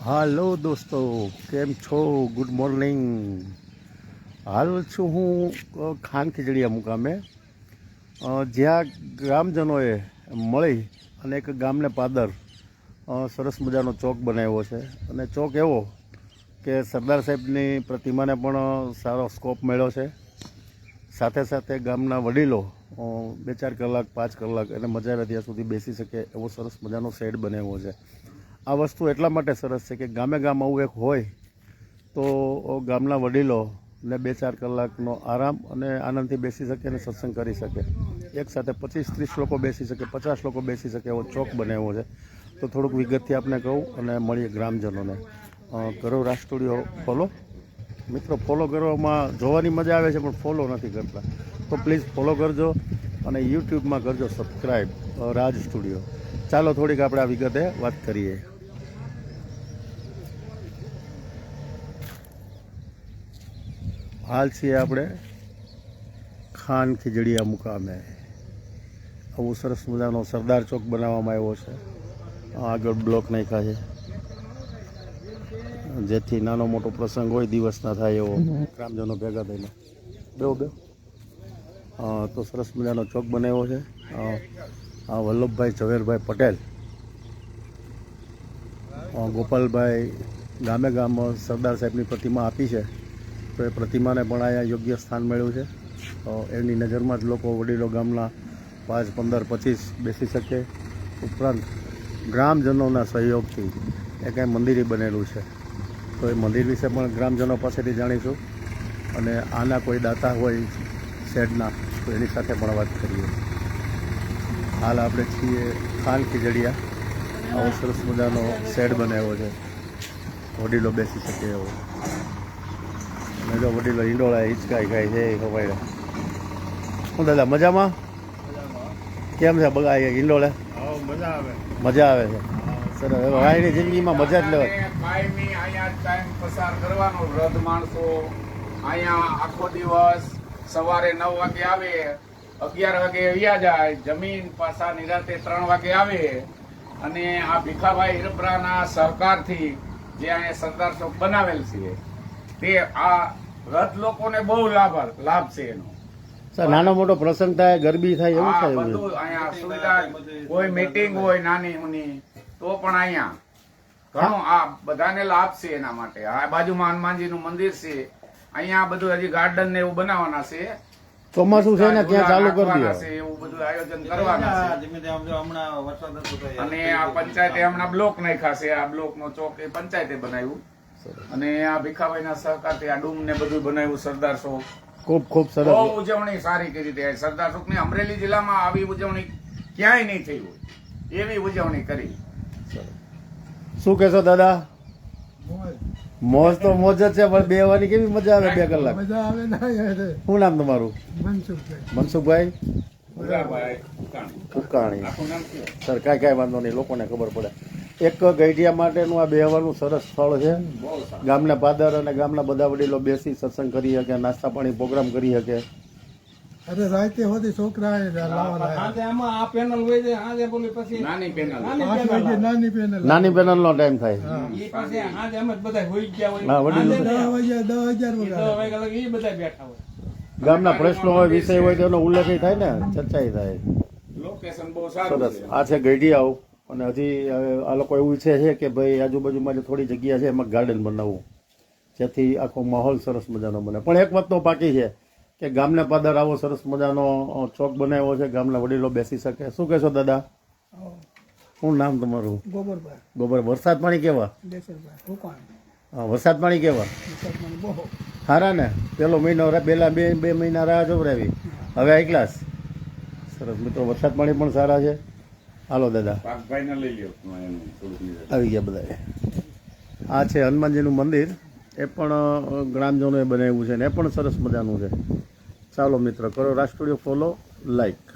હાલો દોસ્તો, કેમ છો? ગુડ મોર્નિંગ હાલ છું હું ખાન ખીજડીયા મુકામે. જ્યાં ગ્રામજનોએ મળી અને એક ગામને પાદર સરસ મજાનો ચોક બનાવ્યો છે. અને ચોક એવો કે સરદાર સાહેબની પ્રતિમાને પણ સારો સ્કોપ મળ્યો છે. સાથે સાથે ગામના વડીલો બે ચાર કલાક, પાંચ કલાક એને મજા આવે ત્યાં સુધી બેસી શકે એવો સરસ મજાનો શેડ બનાવ્યો છે. આ વસ્તુ એટલા માટે સરસ છે કે ગામે ગામ આવું એક હોય તો ગામના વડીલો ને બે ચાર કલાકનો આરામ અને આનંદથી બેસી શકે અને સત્સંગ કરી શકે. એક સાથે પચીસ ત્રીસ લોકો બેસી શકે, પચાસ લોકો બેસી શકે એવો ચોક બનાવ્યો છે. તો થોડુંક વિગતથી આપને કહું અને મળીએ ગ્રામજનોને. કરો રાજ સ્ટુડિયો ફોલો. મિત્રો, ફોલો કરવામાં જોવાની મજા આવે છે, પણ ફોલો નથી કરતા. તો પ્લીઝ ફોલો કરજો અને યુટ્યુબમાં કરજો સબસ્ક્રાઈબ રાજ સ્ટુડિયો. ચાલો, થોડીક આપણે આ વિગતે વાત કરીએ. હાલ છીએ આપણે ખાન ખીજડીયા મુકામે. આવું સરસ મજાનો સરદાર ચોક બનાવવામાં આવ્યો છે. આગળ બ્લોક નાખ્યા છે. જેથી નાનો મોટો પ્રસંગ હોય દિવસના થાય એવો. ગ્રામજનો ભેગા થઈને. બેવો બે તો સરસ મજાનો ચોક બનાવ્યો છે. આ વલ્લભભાઈ ઝવેરભાઈ પટેલ. ગોપાલભાઈ ગામે ગામ સરદાર સાહેબની પ્રતિમા આપી છે. તો એ પ્રતિમાને પણ અહીંયા યોગ્ય સ્થાન મળ્યું છે. તો એની નજરમાં જ લોકો વડીલો ગામના પાંચ, પંદર, પચીસ બેસી શકે. ઉપરાંત ગ્રામજનોના સહયોગથી એ કાંઈ મંદિરે બનેલું છે. તો એ મંદિર વિશે પણ ગ્રામજનો પાસેથી જાણીશું. અને આના કોઈ દાતા હોય શેડના, તો એની સાથે પણ વાત કરીએ. હાલ આપણે છીએ ખાન ખીજડીયા. આવો સરસ મજાનો શેડ બનાવ્યો છે. વડીલો બેસી શકે એવો. અને તો વડીલો ઈંડોળા હિંચકાઈ ખાય છે ખબર શું દાદા મજામાં? કેમ છે બગા ઈંડોળે મજા આવે. છે. સરસ. હવે વાયની જિંદગીમાં મજા જ લેવાય કાયમી અહીંયા ટાઈમ પસાર કરવાનો. વૃદ્ધ માણસો અહીંયા આખો દિવસ સવારે નવ વાગે આવે અગિયાર વાગે વ્યા જાય જમીન પાછા નિરાતે ત્રણ વાગે આવે અને આ ભીખાભાઈ હિરપરાના સહકારથી જે અહીંયા સરદાર ચોક બનાવેલ છે તે આ રથ લોકોને બહુ લાભ લાભ છે એનો. નાનો મોટો પ્રસંગ થાય ગરબી થાય એવું થાય બધું અહીંયા સુવિધા કોઈ મીટિંગ હોય નાની ઉની તો પણ અહીંયા. ઘણો આ બધાને લાભ છે એના માટે. આ બાજુમાં હનુમાનજીનું મંદિર છે. અહીંયા બધું હજી ગાર્ડન ને એવું બનાવવાના છે. ચોમાસું છે ને ત્યાં ચાલુ કરી નાખવાના છે એવું બધું આયોજન કરવાના. અને આ પંચાયતે હમણાં બ્લોક નાખ્યા છે. આ બ્લોક નો ચોક એ પંચાયતે બનાવ્યું. અને આ ભીખાભાઈના સહકારથી આ ડૂમ ને બધું બનાવ્યું સરદાર શોખ ખૂબ ખૂબ સરસ. બહુ ઉજવણી સારી કરી હતી. સરદાર ચોકની અમરેલી જિલ્લામાં આવી ઉજવણી ક્યાંય નહીં થઈ હોય. એવી ઉજવણી કરી. શું કહેશો દાદા? મોજ. તો મોજ જ છે પણ બેવાની કેવી મજા આવે બે કલાક? મજા આવે ના શું નામ તમારું? મનસુખભાઈ. મનસુખભાઈ? ઉકાણી. સર કાંઈ કાંઈ વાંધો નહીં લોકોને ખબર પડે. એક ગઈઢિયા માટેનું આ બેહવાનું સરસ સ્થળ છે. ગામના પાદર અને ગામના બધા વડીલો બેસી સત્સંગ કરી શકે નાસ્તા પાણી પ્રોગ્રામ કરી શકે. અરે રાતે હોતી છોકરા લાવવાના આ પેનલ હોય છે સાંજે બોલી પછી નાની પેનલ પેનલનો ટાઈમ થાય. ગામના પ્રશ્નો હોય વિષય હોય તેનો ઉલ્લેખ થાય ને ચર્ચાઈ થાય. લોકેશન બહુ સારું સરસ. છે. આ છે ગઈઢિયાઓ. અને હજી આ લોકો એવું ઈચ્છે છે કે ભાઈ આજુબાજુમાં જે થોડી જગ્યા છે એમાં ગાર્ડન બનાવવું જેથી આખો માહોલ સરસ મજાનો બને. પણ એક વાત તો બાકી છે કે ગામને પાદર આવો સરસ મજાનો ચોક બનાવ્યો છે. ગામના વડીલો બેસી શકે. શું કહેશો દાદા? શું નામ તમારું? ગોબરભાઈ. ગોબર વરસાદ પાણી કેવા? હા, વરસાદ પાણી કેવા? સારા ને? પેલો મહિનો પેલા બે બે મહિના રાહ જોવરાવી. હવે એકલાસ ક્લાસ? સરસ. મિત્રો વરસાદ પાણી પણ સારા છે. હાલો દાદા. આવી ગયા બધા આ છે હનુમાનજીનું મંદિર. એ પણ ગ્રામજનોએ બનાવ્યું છે ને એ પણ સરસ મજાનું છે. ચાલો મિત્ર કરો રાષ્ટ્રીય ફોલો લાઈક.